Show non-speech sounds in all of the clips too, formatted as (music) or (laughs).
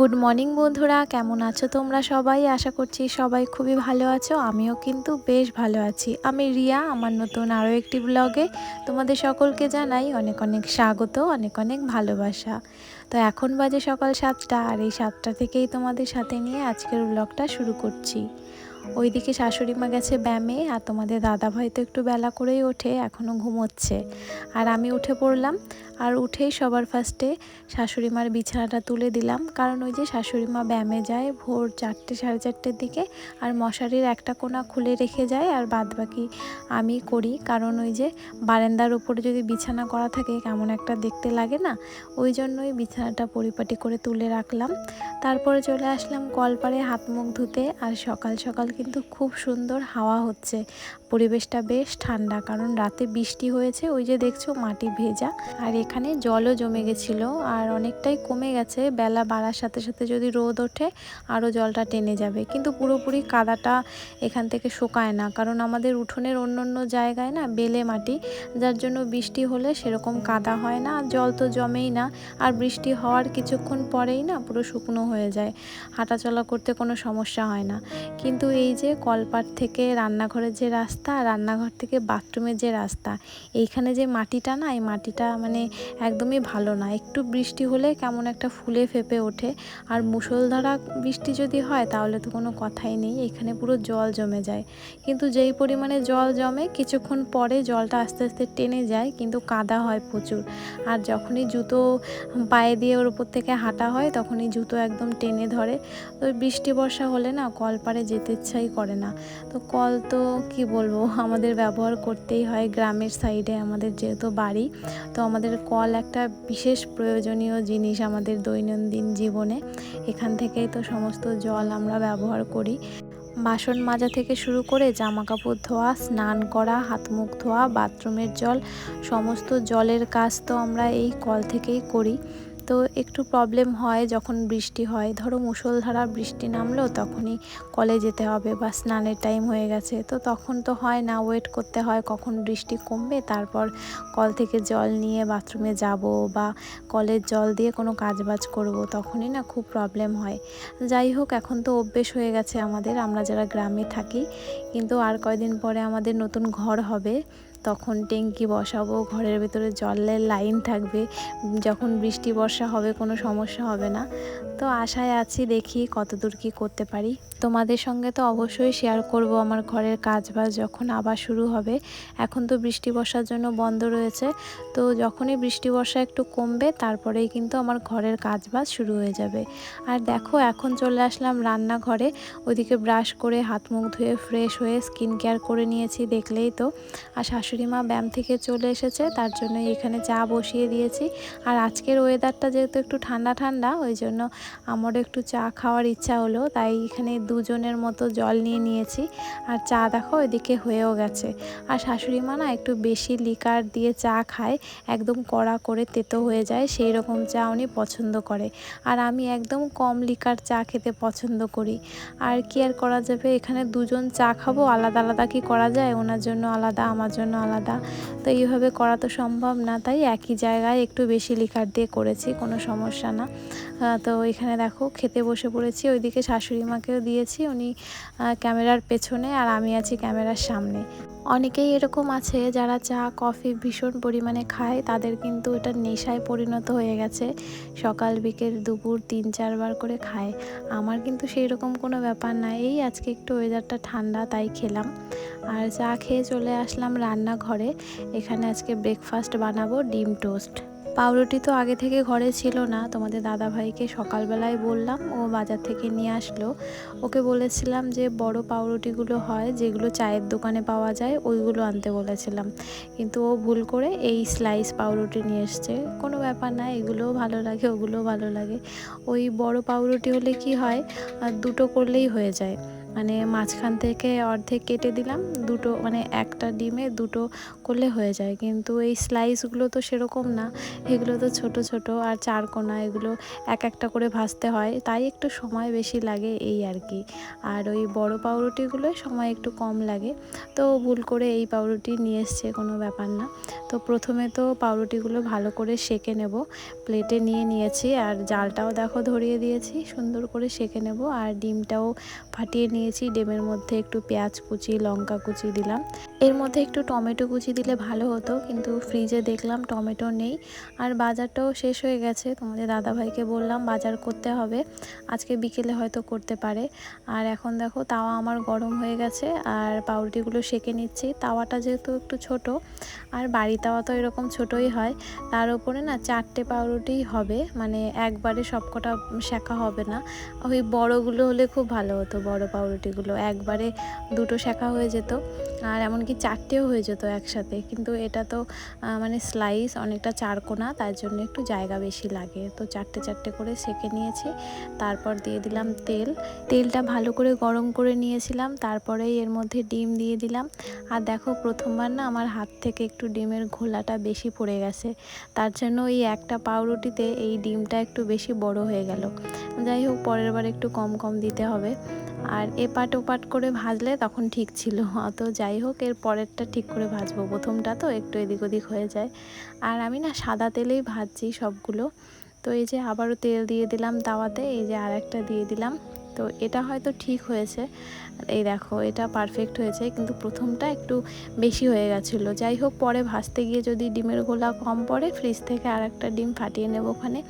Good morning বন্ধুরা, কেমন আছো তোমরা সবাই? আশা করছি সবাই খুবই ভালো আছো, আমিও কিন্তু বেশ ভালো আছি। আমি রিয়া, আমার নতুন আরও একটি ব্লগে তোমাদের সকলকে জানাই অনেক অনেক স্বাগত, অনেক অনেক ভালোবাসা। তো এখন বাজে সকাল সাতটা, আর এই সাতটা থেকেই তোমাদের সাথে নিয়ে আজকের ব্লগটা শুরু করছি। ওইদিকে শাশুড়ি মা গেছে ব্যায়ামে আর তোমাদের দাদা ভাই তো একটু বেলা করেই ওঠে, এখনও ঘুমোচ্ছে। আর আমি উঠে পড়লাম আর উঠেই সবার ফার্স্টে শাশুড়ি মার বিছানাটা তুলে দিলাম। কারণ ওই যে শাশুড়ি মা ব্যায়ামে যায় ভোর চারটে, সাড়ে চারটের দিকে আর মশারির একটা কোনা খুলে রেখে যায় আর বাদ বাকি আমি করি। কারণ ওই যে বারান্দার উপরে যদি বিছানা করা থাকে কেমন একটা দেখতে লাগে না, ওই জন্যই বিছানাটা পরিপাটি করে তুলে রাখলাম। তারপরে চলে আসলাম কলপারে হাত মুখ ধুতে আর সকাল সকাল কিন্তু খুব সুন্দর হাওয়া হচ্ছে। পরিবেশটা বেশ ঠান্ডা, কারণ রাতে বৃষ্টি হয়েছে, ওই যে দেখছ মাটি ভেজা। আর এখানে জলও জমে গেছিল, আর অনেকটাই কমে গেছে। বেলা বাড়ার সাথে সাথে যদি রোদ ওঠে আরও জলটা টেনে যাবে। কিন্তু পুরোপুরি কাদাটা এখান থেকে শোকায় না, কারণ আমাদের উঠোনের অন্য অন্য জায়গায় না বেলে মাটি, যার জন্য বৃষ্টি হলে সেরকম কাদা হয় না আর জল তো জমেই না। আর বৃষ্টি হওয়ার কিছুক্ষণ পরেই না পুরো শুকনো হয়ে যায়। হাঁটাচলা করতে কোনো সমস্যা হয় না। কিন্তু এই যে কলপাট থেকে রান্নাঘরের যে রাস্তা রান্নাঘর থেকে বাথরুমের যে রাস্তা, এইখানে যে মাটিটা না, এই মাটিটা মানে একদমই ভালো না। একটু বৃষ্টি হলে কেমন একটা ফুলে ফেপে ওঠে। আর মুষলধারা বৃষ্টি যদি হয় তাহলে তো কোনো কথাই নেই, এখানে পুরো জল জমে যায়। কিন্তু যেই পরিমাণে জল জমে, কিছুক্ষণ পরে জলটা আস্তে আস্তে টেনে যায়, কিন্তু কাদা হয় প্রচুর। আর যখনই জুতো পায়ে দিয়ে ওর উপর থেকে হাঁটা হয়, তখনই জুতো একদম টেনে ধরে। তো বৃষ্টি বর্ষা হলে না কল পারে যেতে ইচ্ছাই করে না। তো কল তো কি বলব, আমাদের ব্যবহার করতেই হয় গ্রামের সাইডে আমাদের যেহেতু বাড়ি। তো আমাদের কল একটা বিশেষ প্রয়োজনীয় জিনিস আমাদের দৈনন্দিন জীবনে। এখান থেকেই তো সমস্ত জল আমরা ব্যবহার করি। বাসন মাজা থেকে শুরু করে জামা কাপড় ধোয়া, স্নান করা হাত মুখ ধোয়া, বাথরুমের জল, সমস্ত জলের কাজ তো আমরা এই কল থেকেই করি। তো একটু প্রবলেম হয় যখন বৃষ্টি হয়। ধরো মুষলধারা বৃষ্টি নামলো তখনই কলে যেতে হবে বা স্নানের টাইম হয়ে গেছে। তো তখন তো হয় না ওয়েট করতে হয় কখন বৃষ্টি কমবে, তারপর কল থেকে জল নিয়ে বাথরুমে যাব বা কলের জল দিয়ে কোনো কাজবাজ করব, তখনই না খুব প্রবলেম হয়। যাই হোক, এখন তো অভ্যেস হয়ে গেছে আমাদের, আমরা যারা গ্রামে থাকি, কিন্তু আর কয়দিন পরে আমাদের নতুন ঘর হবে। তখন ট্যাঙ্কি বসাবো, ঘরের ভেতরে জলের লাইন থাকবে, যখন বৃষ্টি, বর্ষা হবে কোনো সমস্যা হবে না। তো আশায় আছি দেখি কতদূর কী করতে পারি। তোমাদের সঙ্গে তো অবশ্যই শেয়ার করব আমার ঘরের কাজ বাজ যখন আবার শুরু হবে। এখন তো বৃষ্টি, বর্ষার জন্য বন্ধ রয়েছে। তো যখনই বৃষ্টি, বর্ষা একটু কমবে, তারপরেই কিন্তু আমার ঘরের কাজ বাজ শুরু হয়ে যাবে। আর দেখো, এখন চলে আসলাম রান্নাঘরে। ওইদিকে ব্রাশ করে হাত মুখ ধুয়ে ফ্রেশ হয়ে স্কিন কেয়ার করে নিয়েছি দেখলেই তো। আর শাশুড়ি মা ব্যায়াম থেকে চলে এসেছে, তার জন্য এখানে চা বসিয়ে দিয়েছি। আর আজকের ওয়েদারটা যেহেতু একটু ঠান্ডা ঠান্ডা, ওই জন্য আমারও একটু চা খাওয়ার ইচ্ছা হলো, তাই এখানে দুজনের মতো জল নিয়ে নিয়েছি। আর চা দেখো ওইদিকে হয়েও গেছে। আর শাশুড়ি মা না একটু বেশি লিকার দিয়ে চা খায়, একদম কড়া করে তেতো হয়ে যায় সেই রকম চা উনি পছন্দ করে। আর আমি একদম কম লিকার চা খেতে পছন্দ করি। আর কি আর করা যাবে? এখানে দুজন চা খাব, আলাদা আলাদা কি করা যায়? ওনার জন্য আলাদা, আমার জন্য আলাদা। তো এইভাবে করা তো সম্ভব না, তাই একই জায়গায় একটু বেশি লিকার দিয়ে করেছি, কোনো সমস্যা না। তো এখানে দেখো, খেতে বসে পড়েছি, ওইদিকে শাশুড়ি মাকেও দিয়েছি, উনি ক্যামেরার পেছনে আর আমি আছি ক্যামেরার সামনে। অনেকেই এরকম আছে যারা চা, কফি ভীষণ পরিমাণে খায়। তাদের কিন্তু এটা নেশায় পরিণত হয়ে গেছে। সকাল, বিকেল, দুপুর তিন, চারবার করে খায়। আমার কিন্তু সেই রকম কোনো ব্যাপার না। এই আজকে একটু ওয়েদারটা ঠান্ডা, তাই খেলাম। আর চা খেয়ে চলে আসলাম রান্নাঘরে। এখানে আজকে ব্রেকফাস্ট বানাবো, ডিম টোস্ট পাউরুটি তো আগে থেকে ঘরে ছিল না। তোমাদের দাদা ভাইকে সকালবেলায় বললাম, ও বাজার থেকে নিয়ে আসলো। ওকে বলেছিলাম যে, বড় পাউরুটিগুলো হয়, যেগুলো চায়ের দোকানে পাওয়া যায়, ওইগুলো আনতে বলেছিলাম। কিন্তু ও ভুল করে এই স্লাইস পাউরুটি নিয়ে এসছে। কোনো ব্যাপার না, এগুলোও ভালো লাগে, ওগুলোও ভালো লাগে। ওই বড় পাউরুটি হলে কি হয় দুটো করলেই হয়ে যায়। মানে মাঝখান থেকে অর্ধেক কেটে দিলাম, দুটো মানে একটা ডিমে দুটো করলে হয়ে যায়। কিন্তু এই স্লাইসগুলো তো সেরকম না, এগুলো তো ছোট ছোট আর চারকোনা এগুলো এক একটা করে ভাজতে হয়, তাই একটু সময় বেশি লাগে এই আর কি। আর ওই বড় পাউরুটিগুলো সময় একটু কম লাগে, তো ভুল করে এই পাউরুটি নিয়ে এসছে, কোনো ব্যাপার না। তো প্রথমে তো পাউরুটিগুলো ভালো করে সেকে নেব প্লেটে নিয়ে নিয়েছি, আর জালটাও দেখো ধরিয়ে দিয়েছি, সুন্দর করে সেকে নেব, আর ডিমটাও ফাটিয়ে নিয়েছি, ডিমের মধ্যে একটু পেঁয়াজ কুচি, লঙ্কা কুচি দিলাম। এর মধ্যে একটু টমেটো কুচি দিলে ভালো হতো, কিন্তু ফ্রিজে দেখলাম টমেটো নেই। আর বাজারটাও শেষ হয়ে গেছে, তোমাদের দাদাভাইকে বললাম বাজার করতে হবে, আজকে বিকেলে হয়তো করতে পারে। আর এখন দেখো, তাওয়া আমার গরম হয়ে গেছে, আর পাউরুটিগুলো সেকে নিচ্ছি। তাওয়াটা যেহেতু একটু ছোট, আর বাড়ি তাওয়া তো এরকম ছোটই হয়, তার উপরে না চারটে পাউরুটি হবে মানে একবারে সবকটা শেখা হবে না। ওই বড়গুলো হলে খুব ভালো হতো, বড় পাউরুটিগুলো একবারে দুটো শেখা হয়ে যেত আর এমনকি চারটেও হয়ে যেত একসাথে। কিন্তু এটা তো মানে স্লাইস অনেকটা চারকোনা তার জন্য একটু জায়গা বেশি লাগে। তো চারটে চারটে করে সেকে নিয়েছি, তারপর দিয়ে দিলাম তেল। তেলটা ভালো করে গরম করে নিয়েছিলাম, তারপরেই এর মধ্যে ডিম দিয়ে দিলাম। আর দেখো প্রথমবার না আমার হাত থেকে একটু ডিমের ঘোলাটা বেশি পড়ে গেছে। তার জন্য ওই একটা পাউরুটিতে এই ডিমটা একটু বেশি বড় হয়ে গেল। যাই হোক, পরের বার একটু কম কম দিতে হবে। আর এপাট ওপাট করে ভাজলে তখন ঠিক ছিল। অত যাই হোক, এর পরেরটা ঠিক করে ভাজবো। প্রথমটা তো একটু এদিক ওদিক হয়ে যায়। আর আমি না সাদা তেলেই ভাজছি সবগুলো। তো এই যে আবারও তেল দিয়ে দিলাম তাওয়াতে, এই যে আর একটা দিয়ে দিলাম। তো এটা হয়তো ঠিক হয়েছে। এই দেখো, এটা পারফেক্ট হয়েছে, কিন্তু প্রথমটা একটু বেশি হয়ে গেছিল। যাই হোক, পরে ভাজতে গিয়ে যদি ডিমের গোলা কম পড়ে ফ্রিজ থেকে আর একটা ডিম ফাটিয়ে নেব ওখানে।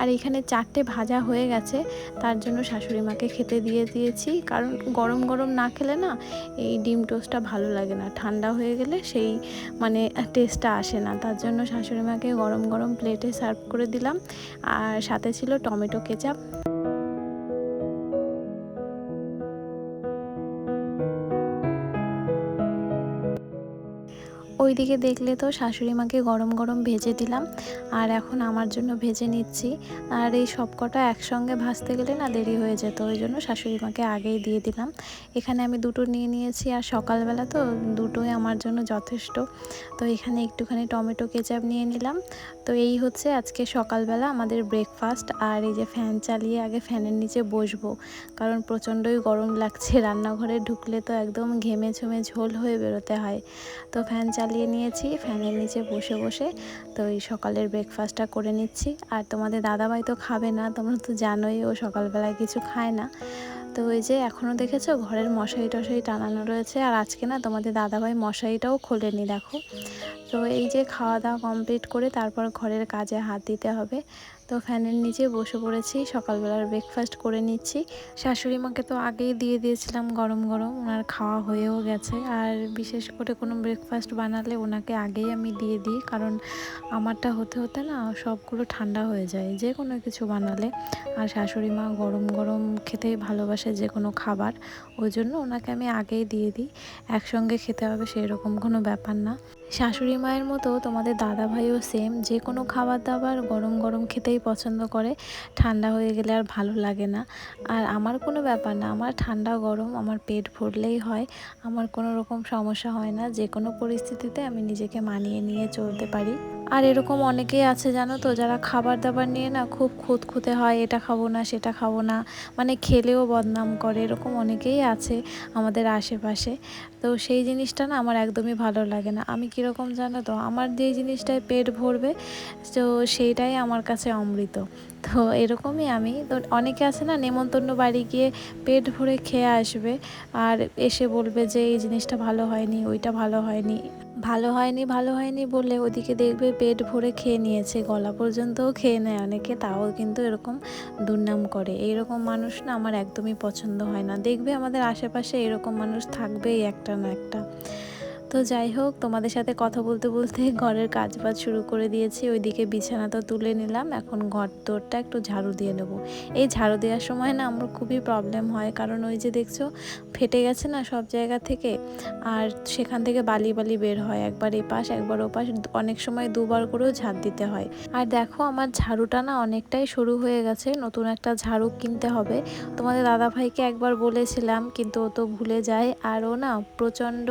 আর এখানে চারটে ভাজা হয়ে গেছে, তার জন্য শাশুড়ি মাকে খেতে দিয়ে দিয়েছি। কারণ গরম গরম না খেলে না এই ডিম টোস্টটা ভালো লাগে না। ঠান্ডা হয়ে গেলে সেই মানে টেস্টটা আসে না। তার জন্য শাশুড়ি মাকে গরম গরম প্লেটে সার্ভ করে দিলাম। আর সাথে ছিল টমেটো কেচাপ ওইদিকে দেখলে তো শাশুড়ি মাকে গরম গরম ভেজে দিলাম। আর এখন আমার জন্য ভেজে নিচ্ছি। আর এই সব কটা একসঙ্গে ভাজতে গেলে না দেরি হয়ে যেত, ওই জন্য শাশুড়ি মাকে আগেই দিয়ে দিলাম। এখানে আমি দুটো নিয়ে নিয়েছি, আর সকালবেলা তো দুটোই আমার জন্য যথেষ্ট। তো এখানে একটুখানি টমেটো কেচাপ নিয়ে নিলাম। তো এই হচ্ছে আজকে সকালবেলা আমাদের ব্রেকফাস্ট আর এই যে ফ্যান চালিয়ে আগে ফ্যানের নিচে বসবো। কারণ প্রচণ্ডই গরম লাগছে, রান্নাঘরে ঢুকলে তো একদম ঘেমে ঝুমে ঝোল হয়ে বেরোতে হয়। তো ফ্যান চালিয়ে নিয়েছি, ফ্যানের নিচে বসে বসে। তো এই সকালের ব্রেকফাস্টটা করে নিচ্ছি। আর তোমাদের দাদাভাই তো খাবে না, তোমরা তো জানোই ও সকালবেলায় কিছু খায় না। তো ওই যে এখনও দেখেছ, ঘরের মশারি টশারি টানানো রয়েছে। আর আজকে না তোমাদের দাদাভাই মশারিটাও খোলেনি, দেখো। তো এই যে খাওয়া দাওয়া কমপ্লিট করে তারপর ঘরের কাজে হাত দিতে হবে। তো ফ্যানের নিচে বসে পড়েছি, সকালবেলার ব্রেকফাস্ট করে নিচ্ছি। শাশুড়ি মাকে তো আগেই দিয়ে দিয়েছিলাম গরম গরম, ওনার খাওয়া হয়েও গেছে। আর বিশেষ করে কোনো ব্রেকফাস্ট বানালে ওনাকে আগেই আমি দিয়ে দিই, কারণ আমারটা হতে হতে না সবগুলো ঠান্ডা হয়ে যায়, যে কোনো কিছু বানালে। আর শাশুড়ি মা গরম গরম খেতেই ভালোবাসে যে কোনো খাবার, ওই জন্য ওনাকে আমি আগেই দিয়ে দিই। একসঙ্গে খেতে হবে সেই রকম কোনো ব্যাপার না। শাশুড়ি মায়ের মতো তোমাদের দাদা ভাইও সেম যে কোনো খাবার দাবার গরম গরম খেতেই পছন্দ করে, ঠান্ডা হয়ে গেলে আর ভালো লাগে না। আর আমার কোনো ব্যাপার না, আমার ঠান্ডা গরম, আমার পেট ভরলেই হয়, আমার কোনো রকম সমস্যা হয় না, যে কোনো পরিস্থিতিতে আমি নিজেকে মানিয়ে নিয়ে চলতে পারি। আর এরকম অনেকেই আছে জানো তো, যারা খাবার দাবার নিয়ে না খুব খুঁতখুঁতে হয়, এটা খাব না, সেটা খাব না মানে খেলেও বদনাম করে, এরকম অনেকেই আছে আমাদের আশেপাশে। তো সেই জিনিসটা না আমার একদমই ভালো লাগে না। আমি কীরকম জানো তো, আমার যে জিনিসটায় পেট ভরবে, তো সেইটাই আমার কাছে অমৃত। তো এরকমই আমি, তো অনেকে আছে না নেমন্তন্ন বাড়ি গিয়ে পেট ভরে খেয়ে আসবে, আর এসে বলবে যে, এই জিনিসটা ভালো হয়নি, ওইটা ভালো হয়নি। ভালো হয়নি ভালো হয়নি বলে ওদিকে দেখবে পেট ভরে খেয়ে নিয়েছে, গলা পর্যন্তও খেয়ে নেয় অনেকে, তাও কিন্তু এরকম দুর্নাম করে। এইরকম মানুষ না আমার একদমই পছন্দ হয় না। দেখবে আমাদের আশেপাশে এরকম মানুষ থাকবেই একটা না একটা। তো যাই হোক, তোমাদের সাথে কথা বলতে বলতে (laughs) ঘরের কাজ বাজ শুরু করে দিয়েছি। ওইদিকে বিছানা তো তুলে নিলাম। এখন ঘর দোরটা একটু ঝাড়ু দিয়ে নেব। এই ঝাড়ু দেওয়ার সময় না আমার খুবই প্রবলেম হয়। কারণ ওই যে দেখছ, ফেটে গেছে না সব জায়গা থেকে, আর সেখান থেকে বালি বালি বের হয়। একবার এপাশ, একবার ওপাশ, অনেক সময় দুবার করেও ঝাড় দিতে হয়। আর দেখো, আমার ঝাড়ুটা না অনেকটাই সরু হয়ে গেছে। নতুন একটা ঝাড়ু কিনতে হবে। তোমাদের দাদা ভাইকে একবার বলেছিলাম, কিন্তু ও তো ভুলে যায়। আর ও না প্রচণ্ড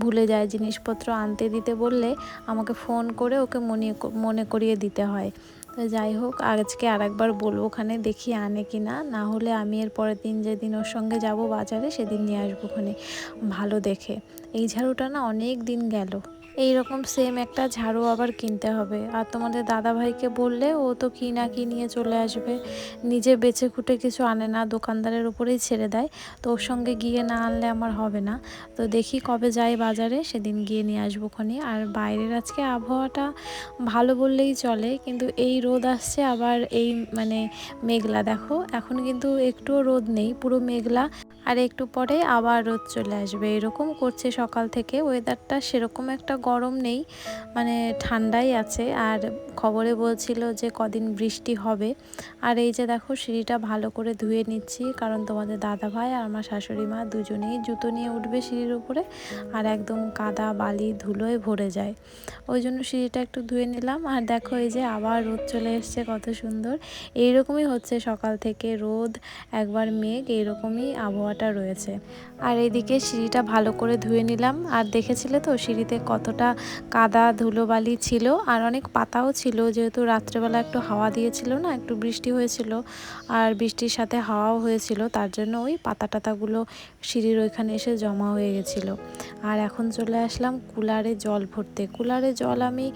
ভুলে যায়। জিনিসপত্র আনতে দিতে বললে আমাকে ফোন করে ওকে মনে মনে করিয়ে দিতে হয়। তো যাই হোক, আজকে আর একবার বলব ওখানে দেখি আনে কি না। না হলে আমি এর পরের দিন যেদিন ওর সঙ্গে যাব বাজারে, সেদিন নিয়ে আসব ওখানে। ভালো দেখে। এই ঝাড়ুটা না অনেক দিন গেল। এই রকম সেম একটা ঝাড়ু আবার কিনতে হবে। আর তোমাদের দাদা ভাইকে বললে ও তো কি না কি নিয়ে চলে আসবে। নিজে বেছে খুঁটে কিছু আনে না, দোকানদারের উপরেই ছেড়ে দেয়। তো ওর সঙ্গে গিয়ে না আনলে আমার হবে না। তো দেখি কবে যাই বাজারে, সেদিন গিয়ে নিয়ে আসব খনি। আর বাইরের আজকে আবহাওয়াটা ভালো বললেই চলে, কিন্তু এই রোদ আসছে, আবার এই মানে মেঘলা। দেখো, এখন কিন্তু একটুও রোদ নেই, পুরো মেঘলা। আর একটু পরে আবার রোদ চলে আসবে। এরকম করছে সকাল থেকে। ওয়েদারটা সেরকম একটা গরম নেই মানে ঠান্ডাই আছে। আর খবরে বলছিল যে কদিন বৃষ্টি হবে। আর এই যে দেখো, সিঁড়িটা ভালো করে ধুয়ে নিচ্ছি, কারণ তোমাদের দাদা ভাই আর আমার শাশুড়ি মা দুজনেই জুতো নিয়ে উঠবে সিঁড়ির উপরে, আর একদম কাদা, বালি, ধুলোয় ভরে যায়। ওই জন্য সিঁড়িটা একটু ধুয়ে নিলাম। আর দেখো, এই যে আবার রোদ চলে এসছে, কত সুন্দর। এইরকমই হচ্ছে সকাল থেকে রোদ, একবার মেঘ এইরকমই আবহাওয়াটা রয়েছে। আর এদিকে সিঁড়িটা ভালো করে ধুয়ে নিলাম। আর দেখেছিলে তো সিঁড়িতে কতটা কাদা ধুলোবালি ছিল? আর অনেক পাতাও ছিল, যেহেতু রাত্রেবেলা একটু হাওয়া দিয়েছিল না, একটু বৃষ্টি হয়েছিল। আর বৃষ্টির সাথে হাওয়াও হয়েছিল, তার জন্য ওই পাতা টাতাগুলো সিঁড়ির ওইখানে এসে জমা হয়ে গেছিল। আর এখন চলে আসলাম কুলারে জল ভরতে। কুলারে জল আমি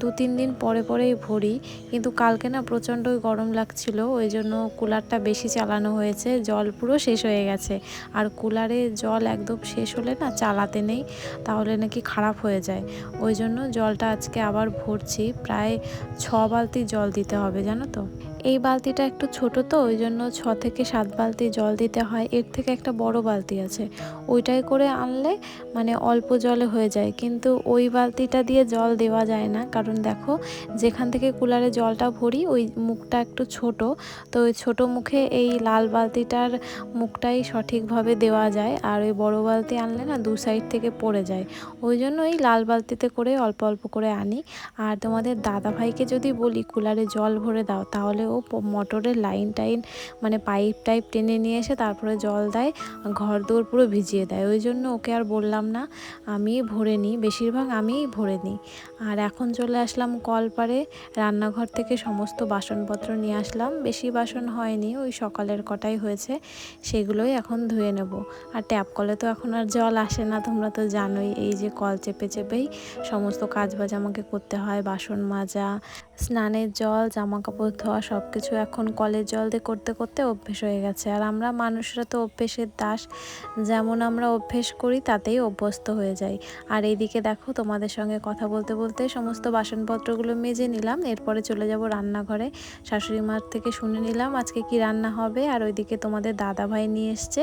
দু, তিন দিন পরে পরেই ভরি, কিন্তু কালকে না প্রচণ্ডই গরম লাগছিল, ওই জন্য কুলারটা বেশি চালানো হয়েছে, জল পুরো শেষ হয়ে গেছে। আর কুলারে জল একদম শেষ হলে না চালাতে নেই, তাহলে নাকি খারাপ হয়ে যায়। ওই জন্য জলটা আজকে আবার ভরছি, প্রায় ছ বালতি জল দিতে হবে, জানো তো? এই বালতিটা একটু ছোট তো, ওই জন্য ছ থেকে সাত বালতি জল দিতে হয়। এর থেকে একটা বড় বালতি আছে। ওইটাই করে আনলে মানে অল্প জলে হয়ে যায়। কিন্তু ওই বালতিটা দিয়ে জল দেওয়া যায় না। কারণ দেখো, যেখান থেকে কুলারে জলটা ভরি, ওই মুখটা একটু ছোট। তো ওই ছোটো মুখে এই লাল বালতিটার মুখটাই সঠিকভাবে দেওয়া যায়। আর ওই বড় বালতি আনলে না, দু সাইড থেকে পড়ে যায়। ওই জন্য এই লাল বালতিতে করে অল্প অল্প করে আনি। আর তোমাদের দাদা ভাইকে যদি বলি, কুলারে জল ভরে দাও, তাহলে ও মোটরের লাইন টাইন মানে পাইপ টাইপ টেনে নিয়ে এসে তারপরে জল দেয় ঘর দৌড় পুরো ভিজিয়ে দেয়। ওই জন্য ওকে আর বললাম না, আমি ভরে নিই, বেশিরভাগ আমিই ভরে নিই। আর এখন চলে আসলাম কল পারে রান্নাঘর থেকে সমস্ত বাসনপত্র নিয়ে আসলাম। বেশি বাসন হয়নি, ওই সকালের কটাই হয়েছে, সেগুলোই এখন ধুয়ে নেব। আর ট্যাপ কলে তো এখন আর জল আসে না, তোমরা তো জানোই, এই যে কল চেপে চেপেই সমস্ত কাজ বাজ আমাকে করতে হয়, বাসন মাজা স্নানের জল জামা কাপড় ধোয়া সব কিছু এখন কলের জল দিয়ে করতে করতে অভ্যেস হয়ে গেছে। আর আমরা মানুষরা তো অভ্যেসের দাস, যেমন আমরা অভ্যেস করি তাতেই অভ্যস্ত হয়ে যাই। আর এইদিকে দেখো তোমাদের সঙ্গে কথা বলতে বলতে সমস্ত বাসনপত্রগুলো মেজে নিলাম, এরপরে চলে যাব রান্নাঘরে। শাশুড়ি মার থেকে শুনে নিলাম আজকে কি রান্না হবে। আর ওইদিকে তোমাদের দাদা ভাই নিয়ে এসছে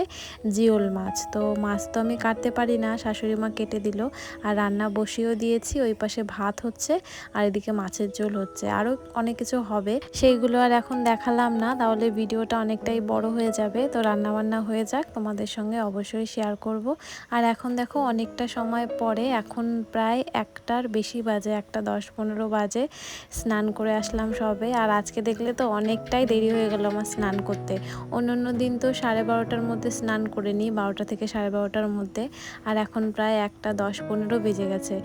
জিওল মাছ। তো মাছ তো আমি কাটতে পারি না, শাশুড়ি মা কেটে দিল। আর রান্না বসিয়েও দিয়েছি, ওই পাশে ভাত হচ্ছে, আর এদিকে মাছের ঝোল হচ্ছে। আরও অনেক কিছু হবে। সেইগুলো আর এখন দেখালাম না, তাহলে ভিডিওটা অনেকটাই বড় হয়ে যাবে। তো রান্নাবান্না হয়ে যাক, তোমাদের সঙ্গে অবশ্যই শেয়ার করব। আর এখন দেখো অনেকটা সময় পরে, এখন প্রায় একটার বেশি বাজে, একটা দশ পনেরো বাজে, স্নান করে আসলাম সবে। আর আজকে দেখলে তো অনেকটাই দেরি হয়ে গেল আমার স্নান করতে। অন্য অন্য দিন তো সাড়ে বারোটার মধ্যে স্নান করে নিই, বারোটা থেকে সাড়ে বারোটার মধ্যে। আর এখন প্রায় একটা দশ পনেরো বেজে গেছে।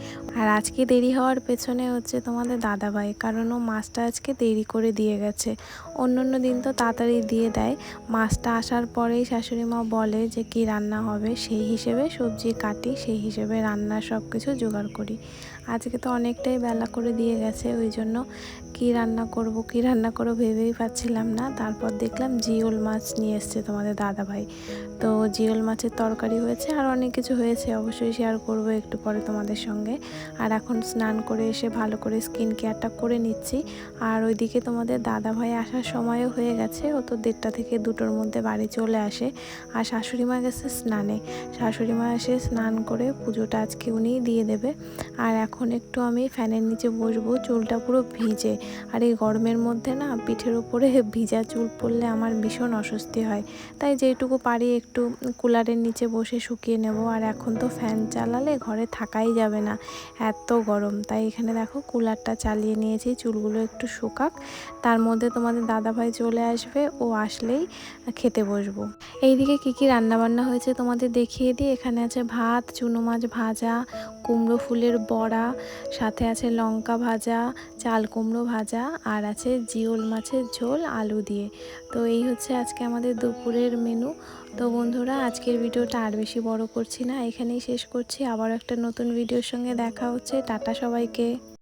আর আজকে দেরি হওয়ার পেছনে হচ্ছে তোমাদের দাদাভাই, কারণ মাছটা আজকে দেরি করে দিয়ে গেছে। অন্য অন্য দিন তো তাড়াতাড়ি দিয়ে দেয়। মাছটা আসার পরেই শাশুড়ি মা বলে যে, কি রান্না হবে? সেই হিসেবে সবজি কাটি, সেই হিসেবে রান্নার সব কিছু জোগাড় করি। আজকে তো অনেকটাই বেলা করে দিয়ে গেছে, ওই জন্য কি রান্না করব, কি রান্না করব ভেবেই পাচ্ছিলাম না। তারপর দেখলাম জিওল মাছ নিয়ে এসছে তোমাদের দাদা ভাই তো জিওল মাছের তরকারি হয়েছে আর অনেক কিছু হয়েছে, অবশ্যই শেয়ার করব একটু পরে তোমাদের সঙ্গে। আর এখন স্নান করে এসে ভালো করে স্কিন কেয়ারটা করে নিচ্ছি। আর ওইদিকে তোমাদের দাদা ভাই আসার সময়ও হয়ে গেছে। ও তো দেড়টা থেকে দুটোর মধ্যে বাড়ি চলে আসে আর শাশুড়ি মা গেছে স্নানে। শাশুড়ি মা এসে স্নান করে পুজোটা আজকে উনিই দিয়ে দেবে। আর এখন একটু আমি ফ্যানের নিচে বসবো, চুলটা পুরো ভিজে। আর এই গরমের মধ্যে না পিঠের উপরে ভিজা চুল পড়লে আমার ভীষণ অস্বস্তি হয়। তাই যেটুকু পারি একটু কুলারের নিচে বসে শুকিয়ে নেব। আর এখন তো ফ্যান চালালে ঘরে থাকাই যাবে না। এত গরম। তাই এখানে দেখো কুলারটা চালিয়ে নিয়েছি, চুলগুলো একটু শুকাক। তার মধ্যে তোমাদের দাদাভাই চলে আসবে, ও আসলেই খেতে বসবো। এইদিকে কী কী রান্নাবান্না হয়েছে তোমাদের দেখিয়ে দিই। এখানে আছে ভাত, চুনো মাছ ভাজা, কুমড়ো ফুলের বড়া, সাথে আছে লঙ্কা ভাজা, চাল কুমড়ো ভাজা, আর আছে জিওল মাছের ঝোল আলু দিয়ে। তো এই হচ্ছে আজকে আমাদের দুপুরের মেনু। তো বন্ধুরা, আজকের ভিডিওটা আর বেশি বড় করছি না। এখানেই শেষ করছি। আবার একটা নতুন ভিডিওর সঙ্গে দেখা হচ্ছে। টাটা সবাইকে।